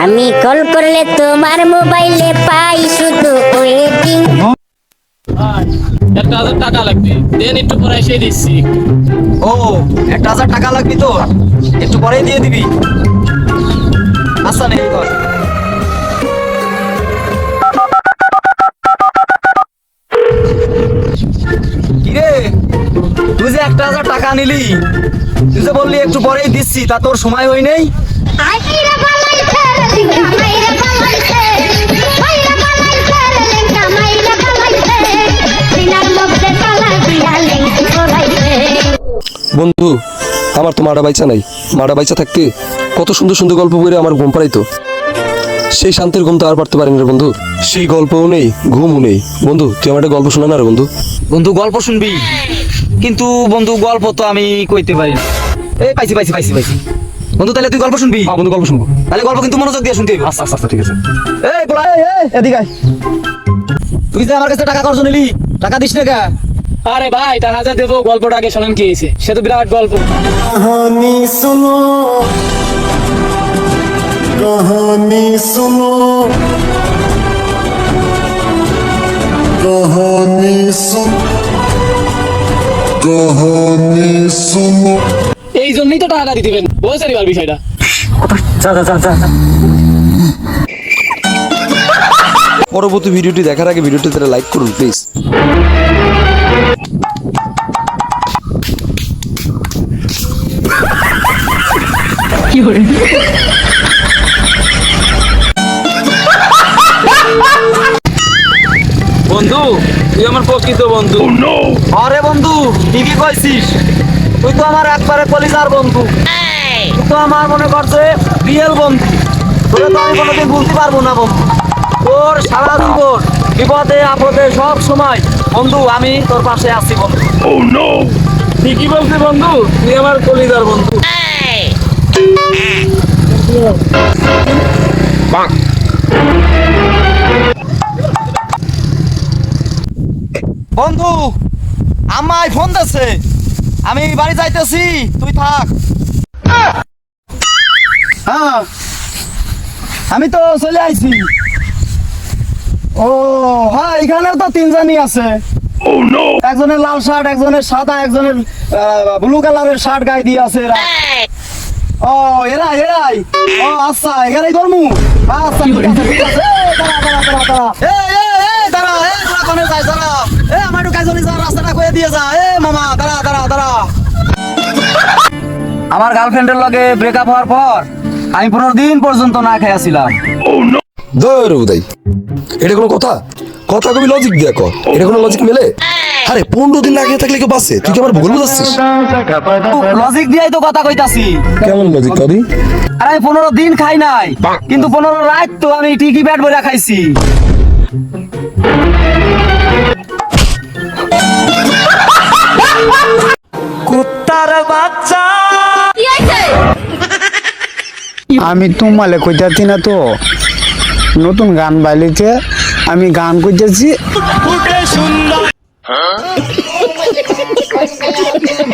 আমি কল করলে তোমার মোবাইলে পাই শুধু একটা হাজার টাকা লাগবে। দেন একটু পরে এসে দিচ্ছি। ও একটা হাজার টাকা লাগবে তো? একটু পরেই দিয়ে দিবি। আচ্ছা নেই কর কিরে? তুই যে একটা হাজার টাকা নিলি তুই যে বললি একটু পরেই দিচ্ছি তা তোর সময় হয় নেই বন্ধু আমার তো মারা বাইচা নাই। মারা বাইচা থাকতে কত সুন্দর সুন্দর গল্প বইরে আমার ঘুম পাড়াইতো। সেই শান্তির ঘুম তো আর পারতে পারিনি রে বন্ধু। সেই গল্পও নেই ঘুমও নেই। বন্ধু তুই আমার একটা গল্প শোনা না রে বন্ধু। বন্ধু গল্প শুনবি। কিন্তু বন্ধু গল্প তো আমি কইতে পারি না। এই পাইছি পাইছি পাইছি পাইছি। বন্ধু তাহলে তুই গল্প শুনবি? হ্যাঁ বন্ধু গল্প শুনব। তাহলে গল্প কিন্তু মনোযোগ দিয়ে শুনতে হবে। আচ্ছা আচ্ছা আচ্ছা, ঠিক আছে। এই পোলা এই এদিকে। তুই যে আমার কাছে টাকা খরচ নিলি টাকা দিস না কে? আরে ভাই তার হাজার দেবো গল্পটা আগে শোনেন কি হয়েছে। সে তো বিরাট গল্প। কাহানি শুনো কাহানি শুনো কাহানি শুনো কাহানি শুনো। এই জন্যই তো টাকা দিতে দিবেন বুঝতে পারি বিষয়টা। পরবর্তী ভিডিওটি দেখার আগে ভিডিওটি তারা লাইক করুন প্লিজ বন্ধু তুই আমার প্রকৃত বন্ধু। আরে বন্ধু ঠিকই কইছিস। তুই তো আমার একবারে কলিজার বন্ধু। তুই তো আমার মনে করছে রিয়েল বন্ধু। তোকে তো আমি কোনোদিন ভুলতে পারব না বন্ধু। তোর সারা জীবন বিপদে আপদে সব সময় বন্ধু আমি তোর পাশে আছি বন্ধু। ঠিকই বলছি বন্ধু তুই আমার কলিজার বন্ধু। বন্ধু আমায় ফোন দিচ্ছে আমি বাড়ি যাইতেছি, তুই থাক। হ্যাঁ আমি তো চলে আইছি। ও হ্যাঁ এখানেও তো তিনজনই আছে। একজনের লাল শার্ট, একজনের সাদা, একজনের ব্লু কালারের শার্ট গায়ে দিয়ে আছে ও এরা এরাই ও আচ্ছা এখানেই ধর্মু। আচ্ছা ঠিক আছে ঠিক আছে। দাঁড়া এই আমার মামা গার্লফ্রেন্ডের লগে ব্রেকআপ হওয়ার পর আমি পনেরো দিন পর্যন্ত না খেয়েছিলাম উদয়। এটা কোনো কথা? কথা কবি লজিক দিয়া এটা কোনো লজিক মেলে? আরে পনেরো দিন আগে থাকলে কেউ বাসে তুই কি আমার ভুল বুঝাচ্ছিস? লজিক দিয়েই তো কথা কইতাছি। কেমন লজিক কবি আর আমি পনেরো দিন খাই নাই কিন্তু পনেরো রাত তো আমি টিকি ব্যাট বইরা খাইছি। কুত্তার বাচ্চা। আমি তোমালে কইতাছি না তো নতুন গান বাইলিতে আমি গান কইতেছি